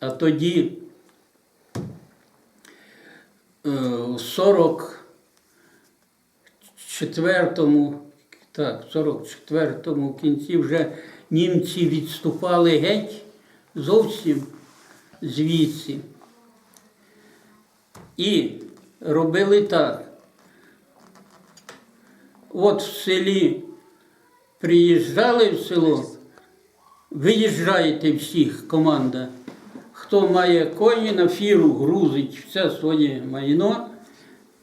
А тоді е, в 44-му, так, в 44-му кінці вже німці відступали геть зовсім звідси. І робили так. От в селі приїжджали в село, виїжджаєте всіх, команда. Хто має коні на фіру, грузить все своє майно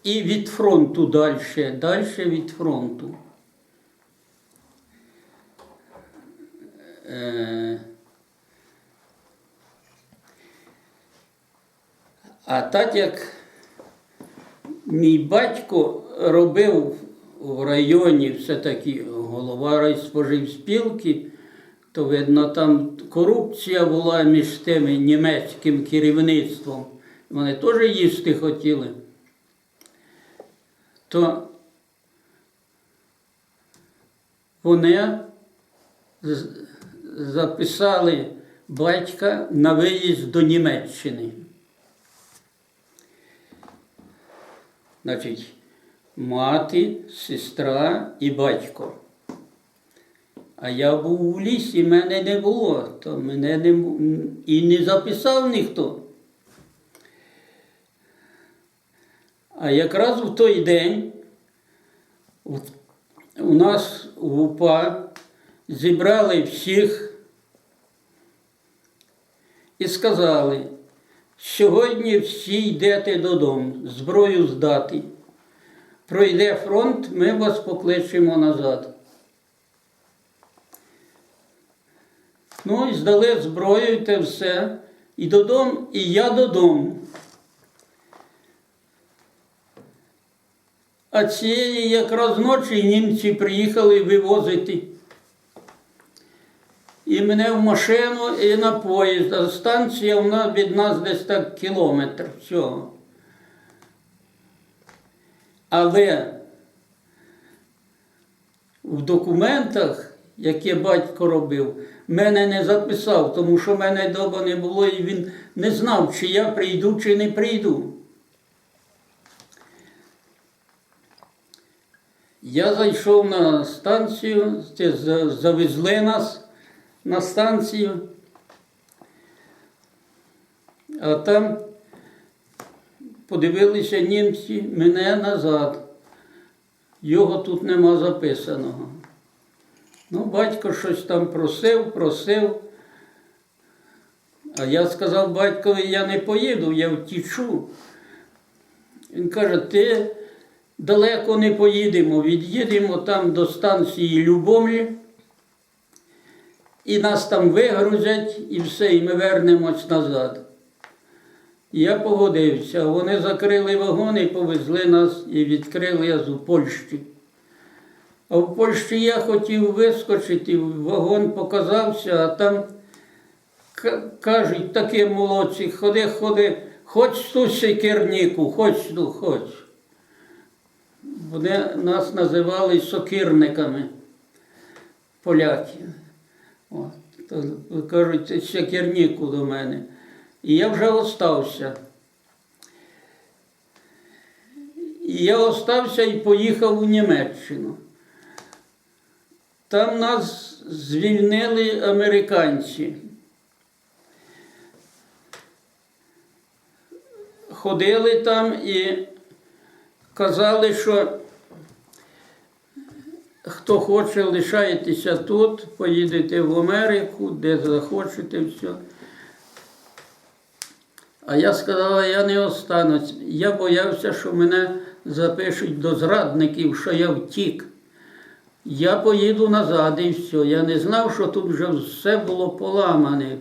і від фронту далі, далі від фронту. Е, А так як мій батько робив в районі все-таки голова райспоживспілки, то видно, там корупція була між тими німецьким керівництвом. Вони теж їсти хотіли. То вони записали батька на виїзд до Німеччини. Значить, мати, сестра і батько. А я був у лісі, мене не було, то мене не і не записав ніхто. А якраз в той день у нас в УПА зібрали всіх і сказали, сьогодні всі йдете додому, зброю здати. Пройде фронт, ми вас покличемо назад. Ну і здали зброю і те все. І додому, і я додому. А цієї якраз ночі німці приїхали вивозити. І мене в машину і на поїзд. А станція в нас від нас десь так кілометр всього. Але в документах, які батько робив, мене не записав, тому що мене дома не було, і він не знав, чи я прийду, чи не прийду. Я зайшов на станцію, завезли нас на станцію, а там подивилися німці мене назад. Його тут нема записаного. Ну, батько щось там просив, просив. А я сказав батькові, я не поїду, я втічу. Він каже, ти далеко не поїдемо, від'їдемо там до станції Любомлі, і нас там вигрузять, і все, і ми вернемось назад. Я погодився. Вони закрили вагон і повезли нас і відкрили я з Польщі. А в Польщі я хотів вискочити, вагон показався, а там кажуть такі молодці, ходи, ходи, хоч ту секірнику, хоч ту, хоч. Вони нас називали сокирниками, поляки. От, то кажуть, секірнику до мене. І я вже остався. І я остався і поїхав у Німеччину. Там нас звільнили американці. Ходили там і казали, що хто хоче, лишайтеся тут, поїдете в Америку, де захочете, все. А я сказала, я не останусь. Я боявся, що мене запишуть до зрадників, що я втік. Я поїду назад і все. Я не знав, що тут вже все було поламане,